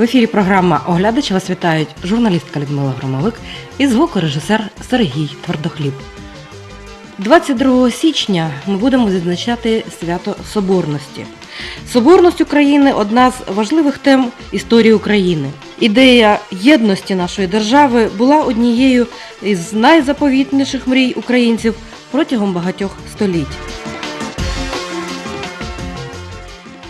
В ефірі програма Оглядач вас вітають журналістка Людмила Громовик і звукорежисер Сергій Твердохліб. 22 січня ми будемо відзначати свято Соборності. Соборність України одна з важливих тем історії України. Ідея єдності нашої держави була однією із найзаповітніших мрій українців протягом багатьох століть.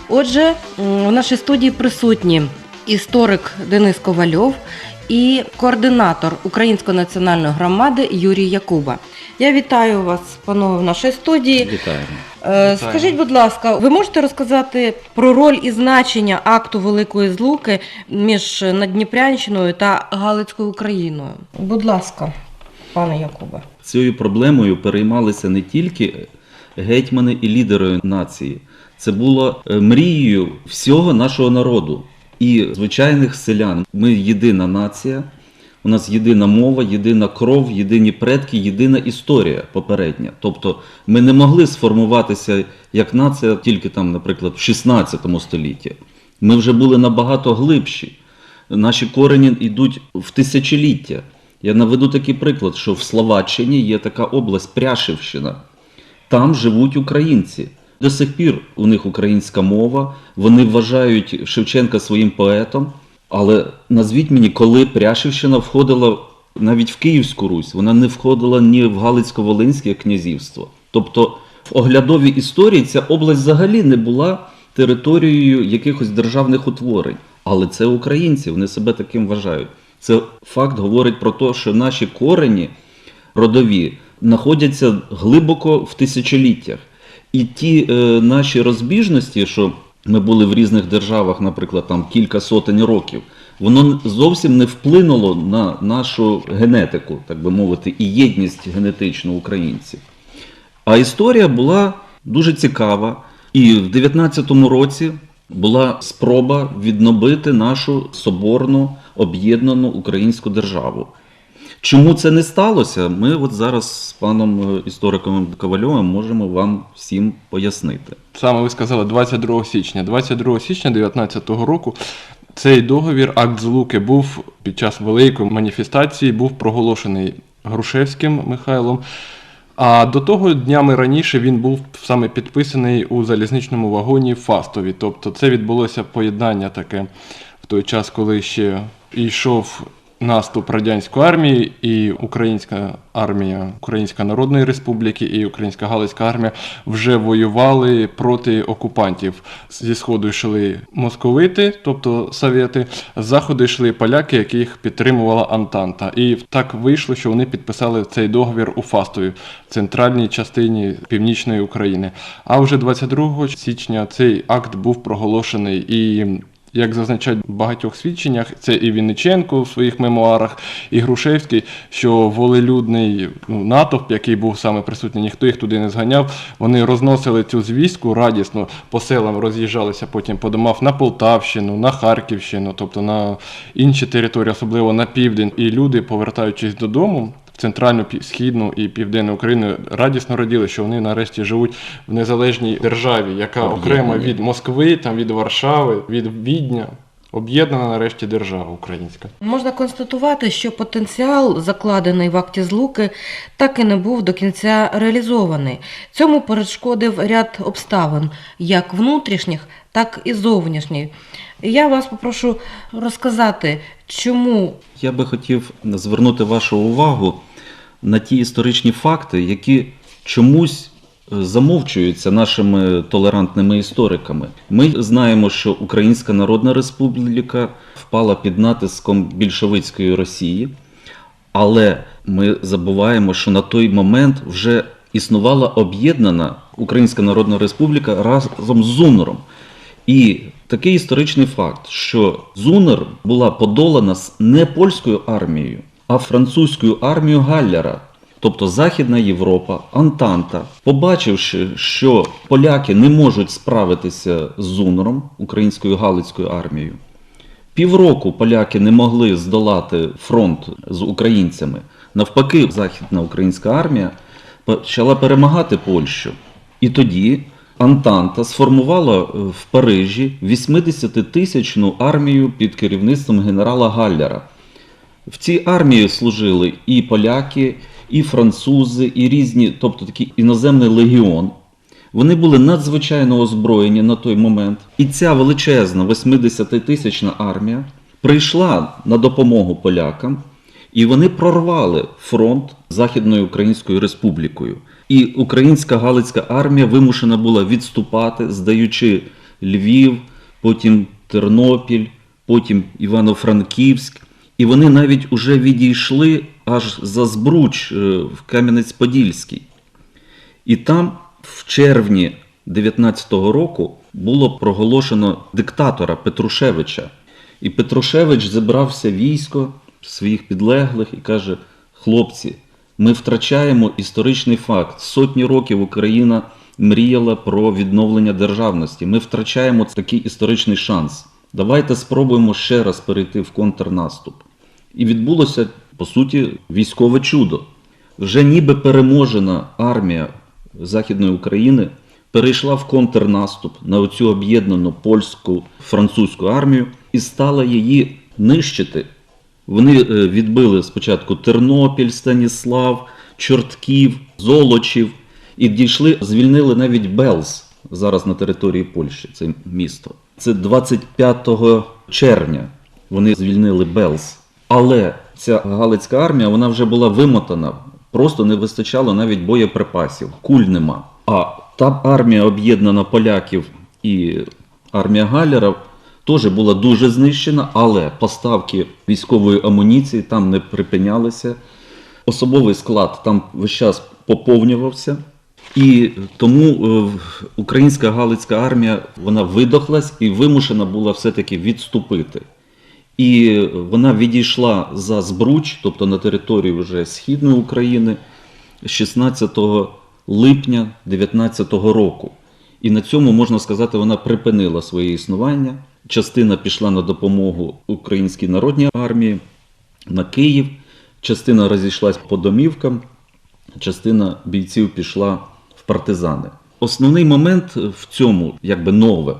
Отже, в нашій студії присутні історик Денис Ковальов і координатор Української національної громади Юрій Якуба. Я вітаю вас, панове, в нашій студії. Вітаємо. Е, Скажіть, будь ласка, ви можете розказати про роль і значення акту Великої Злуки між Надніпрянщиною та Галицькою Україною? Будь ласка, пане Якубе. Цією проблемою переймалися не тільки гетьмани і лідери нації. Це було е, мрією всього нашого народу і звичайних селян. Ми єдина нація, у нас єдина мова, єдина кров, єдині предки, єдина історія попередня. Тобто ми не могли сформуватися як нація тільки там, наприклад, в 16 столітті. Ми вже були набагато глибші. Наші корені йдуть в тисячоліття. Я наведу такий приклад, що в Словаччині є така область Пряшівщина. Там живуть українці. До сих пір у них українська мова, вони вважають Шевченка своїм поетом. Але назвіть мені, коли Пряшівщина входила навіть в Київську Русь, вона не входила ні в Галицько-Волинське князівство. Тобто в оглядовій історії ця область взагалі не була територією якихось державних утворень. Але це українці, вони себе таким вважають. Це факт говорить про те, що наші корені родові знаходяться глибоко в тисячоліттях. І ті е, наші розбіжності, що ми були в різних державах, наприклад, там кілька сотень років, воно зовсім не вплинуло на нашу генетику, так би мовити, і єдність генетичну українців. А історія була дуже цікава. І в 19-му році була спроба відновити нашу соборну об'єднану українську державу. Чому це не сталося? Ми от зараз з паном е, істориком Ковальовим можемо вам всім пояснити. Саме ви сказали 22 січня. 22 січня 2019 року цей договір, акт злуки, був під час великої маніфестації, був проголошений Грушевським Михайлом. А до того днями раніше він був саме підписаний у залізничному вагоні Фастові. Тобто це відбулося поєднання таке в той час, коли ще йшов наступ радянської армії і українська армія Українська Народної Республіки і Українська Галицька армія вже воювали проти окупантів. Зі сходу йшли московити, тобто совєти, з заходу йшли поляки, яких підтримувала Антанта. І так вийшло, що вони підписали цей договір у Фастові, в центральній частині північної України. А вже 22 січня цей акт був проголошений і. Як зазначають в багатьох свідченнях, це і Вінниченко в своїх мемуарах, і Грушевський, що волелюдний ну, натовп, який був саме присутній, ніхто їх туди не зганяв. Вони розносили цю звістку радісно по селам, роз'їжджалися потім по домах на Полтавщину, на Харківщину, тобто на інші території, особливо на південь. І люди, повертаючись додому. Центральну, східну і південну Україну радісно раділи, що вони нарешті живуть в незалежній державі, яка окрема від Москви, там від Варшави, від Відня. Об'єднана нарешті держава українська. Можна констатувати, що потенціал, закладений в акті злуки, так і не був до кінця реалізований. Цьому перешкодив ряд обставин, як внутрішніх, так і зовнішніх. Я вас попрошу розказати, чому Я би хотів звернути вашу увагу на ті історичні факти, які чомусь е, замовчуються нашими толерантними істориками. Ми знаємо, що Українська Народна Республіка впала під натиском більшовицької Росії, але ми забуваємо, що на той момент вже існувала об'єднана Українська Народна Республіка разом з ЗУНРом. І такий історичний факт, що ЗУНР була подолана не польською армією, а французькою армією Галлера. Тобто Західна Європа, Антанта, побачивши, що поляки не можуть справитися з ЗУНРом, українською Галицькою армією, Півроку поляки не могли здолати фронт з українцями. Навпаки, Західна українська армія почала перемагати Польщу. І тоді Антанта сформувала в Парижі 80-тисячну армію під керівництвом генерала Галлера. В цій армії служили і поляки, і французи, і різні, тобто такий іноземний легіон. Вони були надзвичайно озброєні на той момент. І ця величезна 80-тисячна армія прийшла на допомогу полякам, і вони прорвали фронт Західною Українською Республікою. І українська Галицька армія вимушена була відступати, здаючи Львів, потім Тернопіль, потім Івано-Франківськ. І вони навіть уже відійшли аж за Збруч е, в Кам'янець-Подільський. І там в червні 19-го року було проголошено диктатора Петрушевича. І Петрушевич зібрався військо своїх підлеглих і каже: хлопці, ми втрачаємо історичний факт. Сотні років Україна мріяла про відновлення державності. Ми втрачаємо такий історичний шанс. Давайте спробуємо ще раз перейти в контрнаступ. І відбулося, по суті, військове чудо. Вже ніби переможена армія Західної України перейшла в контрнаступ на оцю об'єднану польську французьку армію і стала її нищити. Вони е, відбили спочатку Тернопіль, Станіслав, Чортків, Золочів і дійшли, звільнили навіть Белз зараз на території Польщі, це місто. Це 25 червня вони звільнили Белз. Але ця Галицька армія вона вже була вимотана, просто не вистачало навіть боєприпасів, куль нема. А та армія об'єднана поляків і армія Галлера теж була дуже знищена, але поставки військової амуніції там не припинялися. Особовий склад там весь час поповнювався. І тому е, українська Галицька армія вона видохлась і вимушена була все-таки відступити. І вона відійшла за Збруч, тобто на територію вже Східної України, 16 липня 2019 року. І на цьому, можна сказати, вона припинила своє існування. Частина пішла на допомогу Українській народній армії на Київ, частина розійшлась по домівкам, частина бійців пішла в партизани. Основний момент в цьому, якби нове,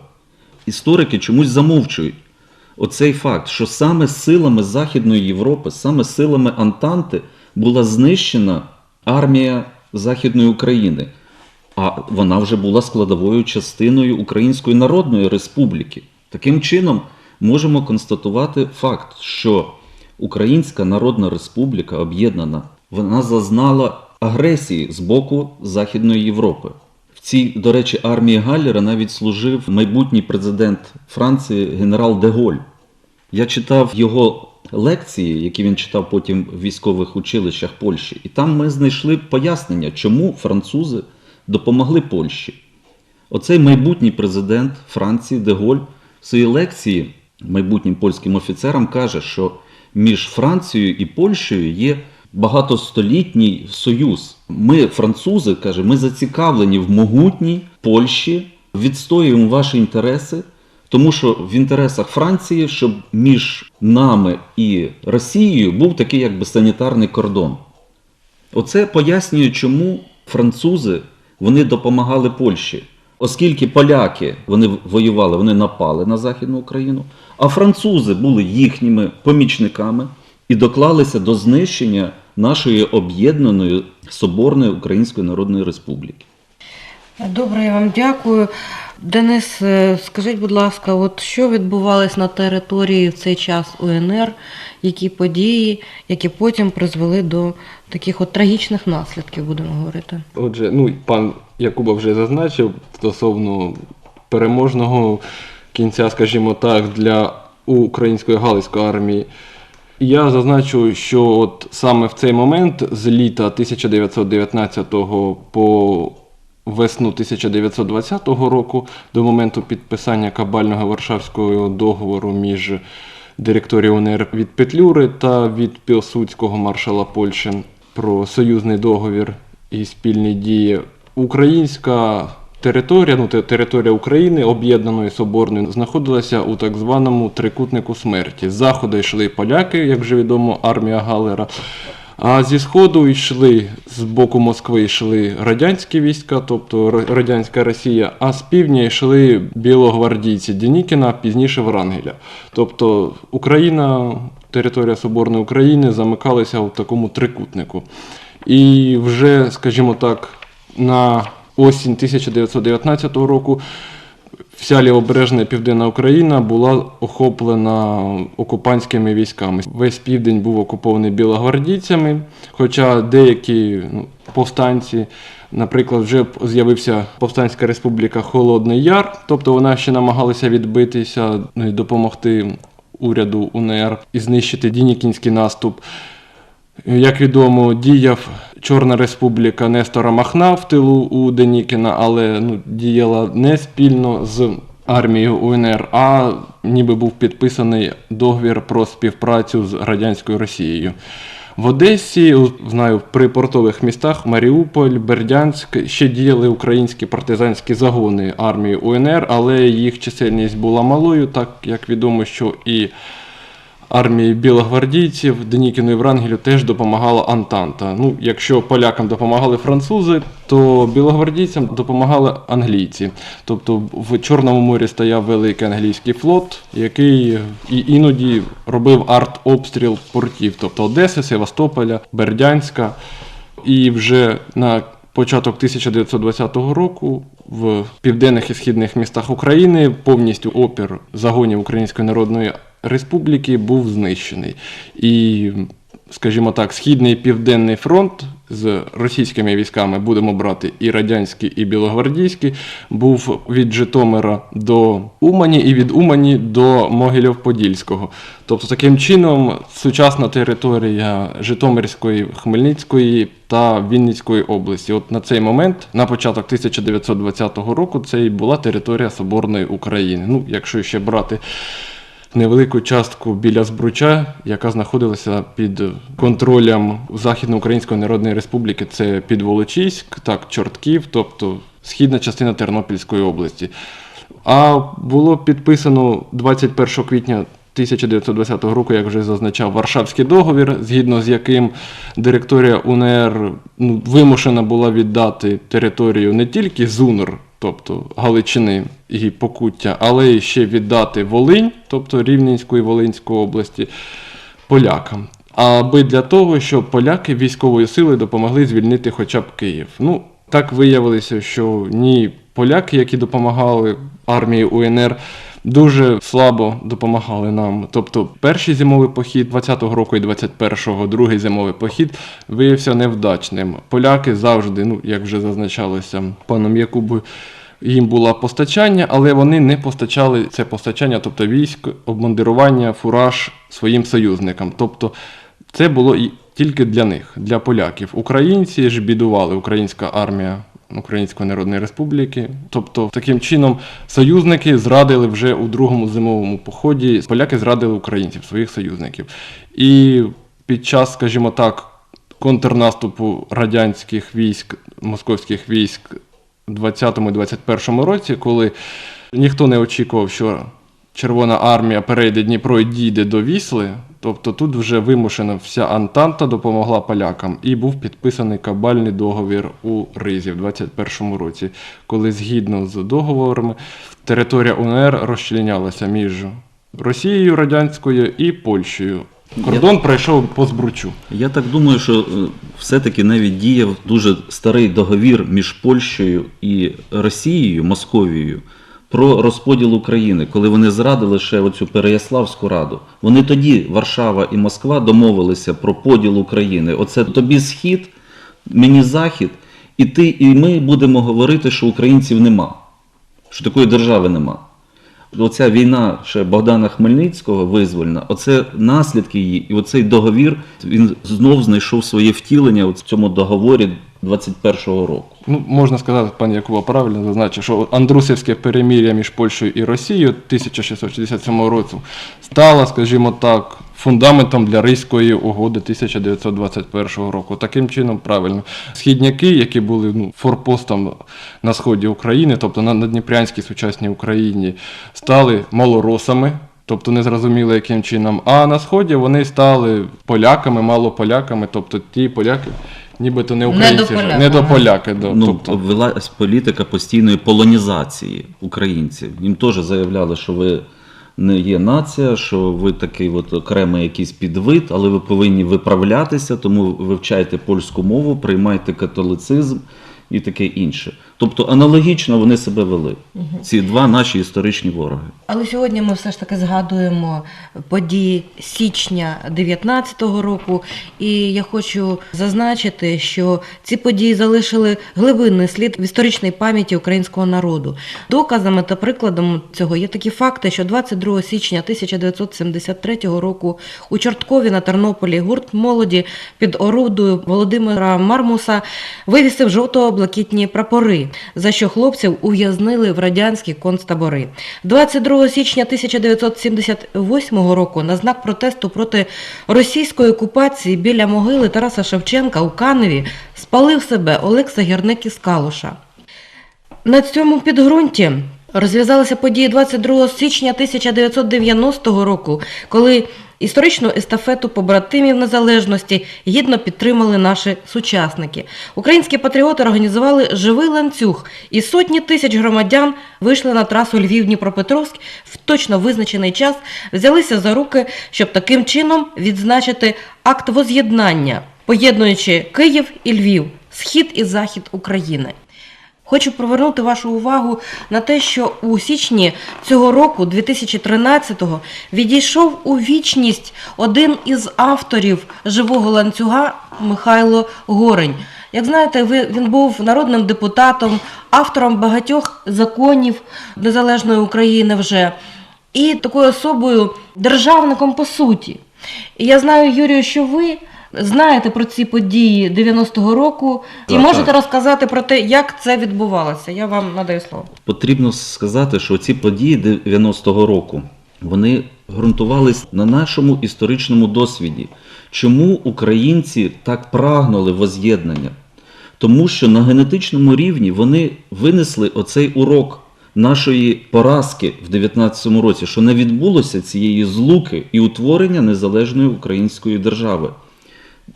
історики чомусь замовчують оцей факт, що саме силами Західної Європи, саме силами Антанти була знищена армія Західної України, а вона вже була складовою частиною Української Народної Республіки. Таким чином, можемо констатувати факт, що Українська Народна Республіка об'єднана, вона зазнала агресії з боку Західної Європи. В цій, до речі, армії Галлера навіть служив майбутній президент Франції генерал Деголь. Я читав його лекції, які він читав потім в військових училищах Польщі, і там ми знайшли пояснення, чому французи допомогли Польщі. Оцей майбутній президент Франції Деголь в своїй лекції майбутнім польським офіцерам каже, що між Францією і Польщею є багатостолітній союз. Ми, французи, каже, ми зацікавлені в могутній Польщі, відстоюємо ваші інтереси, тому що в інтересах Франції, щоб між нами і Росією був такий якби санітарний кордон. Оце пояснює, чому французи вони допомагали Польщі. Оскільки поляки вони воювали, вони напали на Західну Україну, а французи були їхніми помічниками і доклалися до знищення нашої об'єднаної соборної Української Народної Республіки. Добре, я вам дякую. Денис, е, скажіть, будь ласка, от що відбувалось на території в цей час УНР, які події, які потім призвели до таких от трагічних наслідків, будемо говорити? Отже, ну пан Якуба вже зазначив стосовно переможного кінця, скажімо так, для української галицької армії. Я зазначу, що от саме в цей момент з літа 1919 по весну 1920 року, до моменту підписання кабального Варшавського договору між директорією УНР від Петлюри та від Пілсудського маршала Польщі про союзний договір і спільні дії. Українська територія, ну те- територія України об'єднаної соборної, знаходилася у так званому трикутнику смерті. З заходу йшли поляки, як вже відомо, армія Галера. А зі сходу йшли з боку Москви йшли радянські війська, тобто радянська Росія, а з півдня йшли білогвардійці Денікіна, пізніше Врангеля. Тобто Україна, територія Соборної України замикалися в такому трикутнику. І вже, скажімо так, на осінь 1919 року вся лівобережна південна Україна була охоплена окупантськими військами. Весь південь був окупований білогвардійцями, хоча деякі ну, повстанці, наприклад, вже з'явився повстанська республіка Холодний Яр, тобто вона ще намагалася відбитися ну, і допомогти уряду УНР і знищити Дінікінський наступ. Як відомо, діяв Чорна Республіка Нестора Махна в тилу у Денікіна, але ну, діяла не спільно з армією УНР, а ніби був підписаний договір про співпрацю з радянською Росією. В Одесі, знаю, в припортових містах Маріуполь, Бердянськ ще діяли українські партизанські загони армії УНР, але їх чисельність була малою, так як відомо, що і армії білогвардійців Денікіну Врангелю теж допомагала Антанта. Ну, якщо полякам допомагали французи, то білогвардійцям допомагали англійці. Тобто в Чорному морі стояв великий англійський флот, який і іноді робив арт-обстріл портів, тобто Одеси, Севастополя, Бердянська. І вже на початок 1920 року в південних і східних містах України повністю опір загонів Української Народної Республіки був знищений. І, скажімо так, східний і південний фронт з російськими військами будемо брати і радянський, і білогвардійський, був від Житомира до Умані і від Умані до Могилів-Подільського. Тобто, таким чином, сучасна територія Житомирської, Хмельницької та Вінницької області. От на цей момент, на початок 1920 року, це і була територія Соборної України. Ну, якщо ще брати невелику частку біля Збруча, яка знаходилася під контролем Західноукраїнської Народної Республіки, це Підволочиськ, так, Чортків, тобто східна частина Тернопільської області. А було підписано 21 квітня 1920 року, як вже зазначав, Варшавський договір, згідно з яким директорія УНР ну, вимушена була віддати територію не тільки ЗУНР, тобто Галичини і Покуття, але ще віддати Волинь, тобто Рівненську і Волинську області, полякам. Аби для того, щоб поляки військовою силою допомогли звільнити хоча б Київ. Ну, так виявилося, що ні поляки, які допомагали армії УНР, дуже слабо допомагали нам. Тобто, перший зимовий похід 20-го року і 21-го, другий зимовий похід виявився невдачним. Поляки завжди, ну як вже зазначалося паном Якубою, їм було постачання, але вони не постачали це постачання, тобто військ, обмундирування, фураж своїм союзникам. Тобто це було і тільки для них, для поляків. Українці ж бідували, українська армія Української Народної Республіки. Тобто, таким чином, союзники зрадили вже у другому зимовому поході. Поляки зрадили українців, своїх союзників. І під час, скажімо так, контрнаступу радянських військ, московських військ у 20-21 році, коли ніхто не очікував, що Червона армія перейде Дніпро і дійде до Вісли. Тобто тут вже вимушена вся Антанта допомогла полякам, і був підписаний кабальний договір у Ризі в 21-му році, коли згідно з договорами територія УНР розчленялася між Росією радянською і Польщею. Кордон пройшов по збручу. Я так думаю, що е, все-таки навіть діяв дуже старий договір між Польщею і Росією, Московією, про розподіл України, коли вони зрадили ще оцю Переяславську раду. Вони тоді, Варшава і Москва, домовилися про поділ України. Оце тобі схід, мені захід, і ти, і ми будемо говорити, що українців нема, що такої держави нема. Оця війна ще Богдана Хмельницького визвольна, оце наслідки її, і оцей договір він знов знайшов своє втілення у цьому договорі 21-го року. Ну, можна сказати, пан Якуба правильно зазначив, що Андрусівське перемір'я між Польщею і Росією 1667 року стало, скажімо так, фундаментом для Ризької угоди 1921 року. Таким чином, правильно, східняки, які були ну, форпостом на сході України, тобто на Надніпрянській сучасній Україні, стали малоросами. тобто не зрозуміло яким чином. А на сході вони стали поляками, мало поляками, тобто ті поляки, нібито не українці, Недополяки, не до поляки. Да, Ну, тобто, велась політика постійної полонізації українців. Їм теж заявляли, що ви не є нація, що ви такий от окремий якийсь підвид, але ви повинні виправлятися, тому вивчайте польську мову, приймайте католицизм і таке інше. Тобто аналогічно вони себе вели. Ці два наші історичні вороги. Але сьогодні ми все ж таки згадуємо події січня 19-го року, і я хочу зазначити, що ці події залишили глибинний слід в історичній пам'яті українського народу. Доказами та прикладом цього є такі факти, що 22 січня 1973 року у Чорткові на Тернополі гурт молоді під орудою Володимира Мармуса вивісив жовто-блакитні прапори, за що хлопців ув'язнили в радянські концтабори. 22 січня 1978 року на знак протесту проти російської окупації біля могили Тараса Шевченка у Каневі спалив себе Олекса Гірник із Калуша. На цьому підґрунті розв'язалися події 22 січня 1990 року, коли історичну естафету побратимів незалежності гідно підтримали наші сучасники. Українські патріоти організували живий ланцюг, і сотні тисяч громадян вийшли на трасу Львів-Дніпропетровськ в точно визначений час, взялися за руки, щоб таким чином відзначити акт воз'єднання, поєднуючи Київ і Львів, схід і захід України. Хочу привернути вашу увагу на те, що у січні цього року, 2013-го, відійшов у вічність один із авторів живого ланцюга Михайло Горень. Як знаєте, він був народним депутатом, автором багатьох законів незалежної України вже і такою особою державником по суті. І я знаю, Юрію, що ви знаєте про ці події 90-го року і Так, можете так. розказати про те, як це відбувалося. Я вам надаю слово. Потрібно сказати, що ці події 90-го року вони ґрунтувались на нашому історичному досвіді. Чому українці так прагнули воз'єднання? Тому що на генетичному рівні вони винесли оцей урок нашої поразки в 19-му році, що не відбулося цієї злуки і утворення незалежної української держави.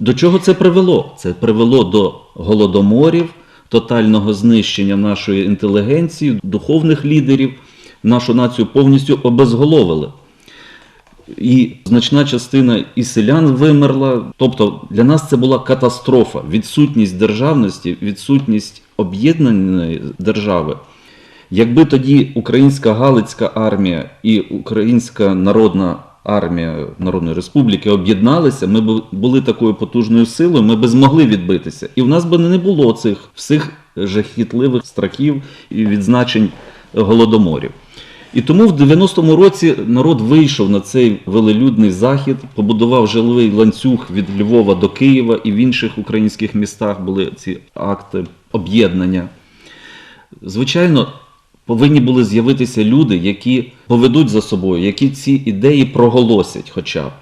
До чого це привело? Це привело до голодоморів, тотального знищення нашої інтелігенції, духовних лідерів. Нашу націю повністю обезголовили. І значна частина і селян вимерла. Тобто для нас це була катастрофа, відсутність державності, відсутність об'єднаної держави. Якби тоді українська Галицька армія і Українська Народна армія Народної Республіки об'єдналися, ми б були такою потужною силою, ми б змогли відбитися. І в нас би не було цих всіх жахітливих страхів і відзначень голодоморів. І тому в 90-му році народ вийшов на цей велелюдний захід, побудував жиловий ланцюг від Львова до Києва, і в інших українських містах були ці акти об'єднання. Звичайно, повинні були з'явитися люди, які поведуть за собою, які ці ідеї проголосять хоча б.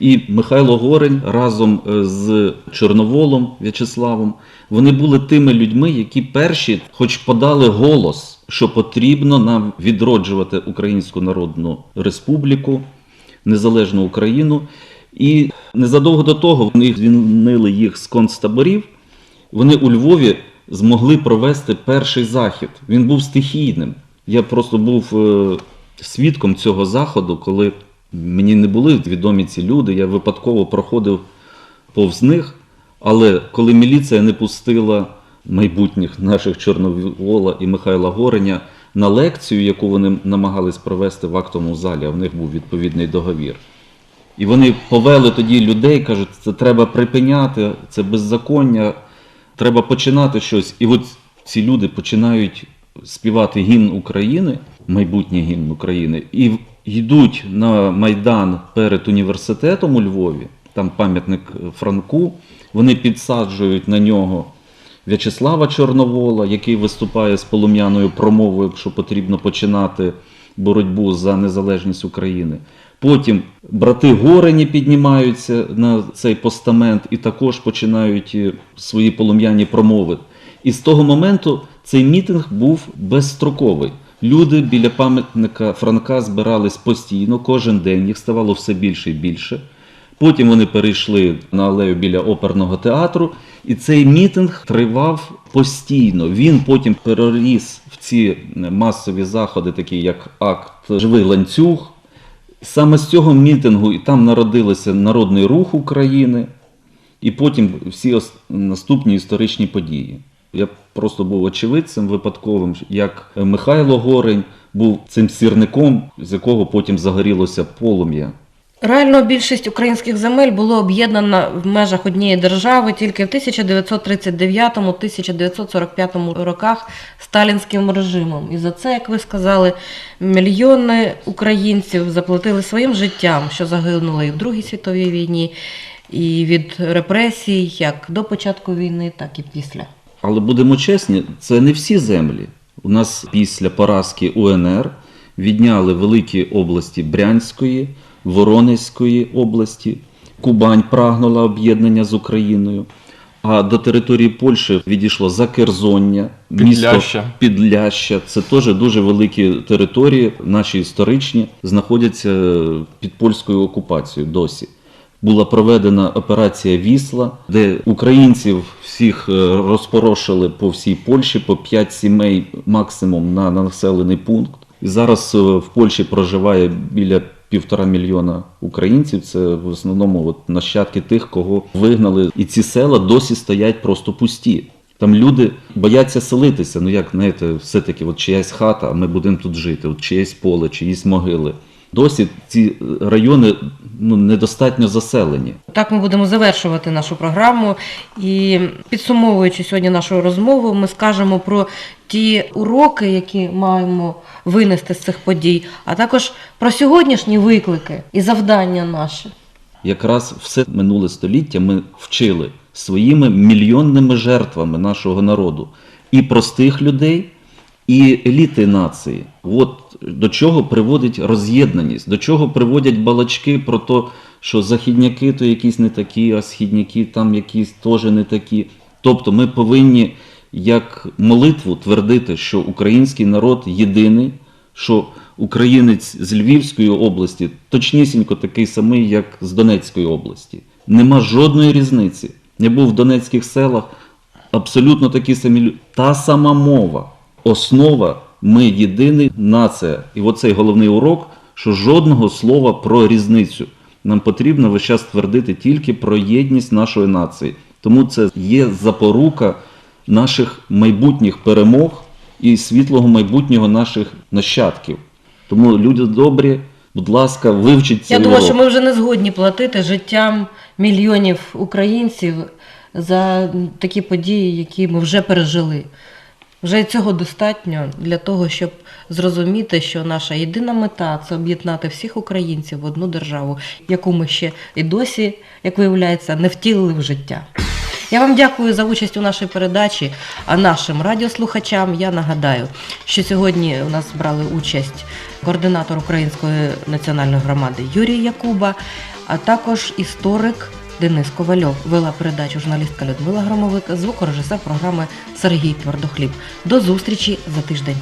І Михайло Горень разом е, з Чорноволом В'ячеславом вони були тими людьми, які перші, хоч подали голос, що потрібно нам відроджувати Українську Народну Республіку, незалежну Україну. І незадовго до того вони звільнили їх з концтаборів. Вони у Львові змогли провести перший захід. Він був стихійним. Я просто був е, свідком цього заходу, коли мені не були відомі ці люди. Я випадково проходив повз них. Але коли міліція не пустила майбутніх наших Чорновола і Михайла Гореня на лекцію, яку вони намагались провести в актовому залі, а в них був відповідний договір. І вони повели тоді людей, кажуть, це треба припиняти, це беззаконня, треба починати щось. І от ці люди починають співати гімн України, майбутній гімн України, і йдуть на Майдан перед університетом у Львові, там пам'ятник Франку, вони підсаджують на нього В'ячеслава Чорновола, який виступає з полум'яною промовою, що потрібно починати боротьбу за незалежність України. Потім брати Горені піднімаються на цей постамент і також починають е, свої полум'яні промови. І з того моменту цей мітинг був безстроковий. Люди біля пам'ятника Франка збирались постійно, кожен день їх ставало все більше і більше. Потім вони перейшли на алею біля оперного театру, і цей мітинг тривав постійно. Він потім переріс в ці масові заходи, такі як акт Живий ланцюг. Саме з цього мітингу і там народилися Народний рух України, і потім всі наступні історичні події. Я просто був очевидцем випадковим, як Михайло Горень був цим сірником, з якого потім загорілося полум'я. Реально більшість українських земель було об'єднано в межах однієї держави тільки в 1939-1945 роках сталінським режимом. І за це, як ви сказали, мільйони українців заплатили своїм життям, що загинули і в Другій світовій війні, і від репресій, як до початку війни, так і після. Але будемо чесні, це не всі землі. У нас після поразки УНР відняли великі області Брянської, Воронезької області, Кубань прагнула об'єднання з Україною. А до території Польщі відійшло Закерзоння, місто Підляща. Підляща. Це теж дуже великі території, наші історичні, знаходяться під польською окупацією досі. Була проведена операція Вісла, де українців всіх е, розпорошили по всій Польщі, по 5 сімей максимум на, на населений пункт. І зараз е, в Польщі проживає біля півтора мільйона українців. Це в основному от нащадки тих, кого вигнали. І ці села досі стоять просто пусті. Там люди бояться селитися. Ну як знаєте, все-таки от чиясь хата, а ми будемо тут жити, от чиєсь поле, чиїсь могили. Досі ці райони ну, недостатньо заселені. Так ми будемо завершувати нашу програму. І підсумовуючи сьогодні нашу розмову, ми скажемо про ті уроки, які маємо винести з цих подій, а також про сьогоднішні виклики і завдання наші. Якраз все минуле століття ми вчили своїми мільйонними жертвами нашого народу і простих людей, і еліти нації. От до чого приводить роз'єднаність, до чого приводять балачки про те, що західняки то якісь не такі, а східняки там якісь теж не такі. Тобто ми повинні як молитву твердити, що український народ єдиний, що українець з Львівської області точнісінько такий самий, як з Донецької області. Нема жодної різниці. Я був в донецьких селах, абсолютно такі самі люди. Та сама мова. Основа ми єдиний нація. І оцей головний урок, що жодного слова про різницю. Нам потрібно весь час твердити тільки про єдність нашої нації. Тому це є запорука наших майбутніх перемог і світлого майбутнього наших нащадків. Тому люди добрі, будь ласка, вивчіть цей Я думаю, урок. що ми вже не згодні платити життям мільйонів українців за такі події, які ми вже пережили. Вже цього достатньо для того, щоб зрозуміти, що наша єдина мета це об'єднати всіх українців в одну державу, яку ми ще і досі, як виявляється, не втілили в життя. Я вам дякую за участь у нашій передачі. А нашим радіослухачам я нагадаю, що сьогодні у нас брали участь координатор Української національної громади Юрій Якуба, а також історик Денис Ковальов. Вела передачу журналістка Людмила Громовик, звукорежисер програми Сергій Твердохліб. До зустрічі за тиждень.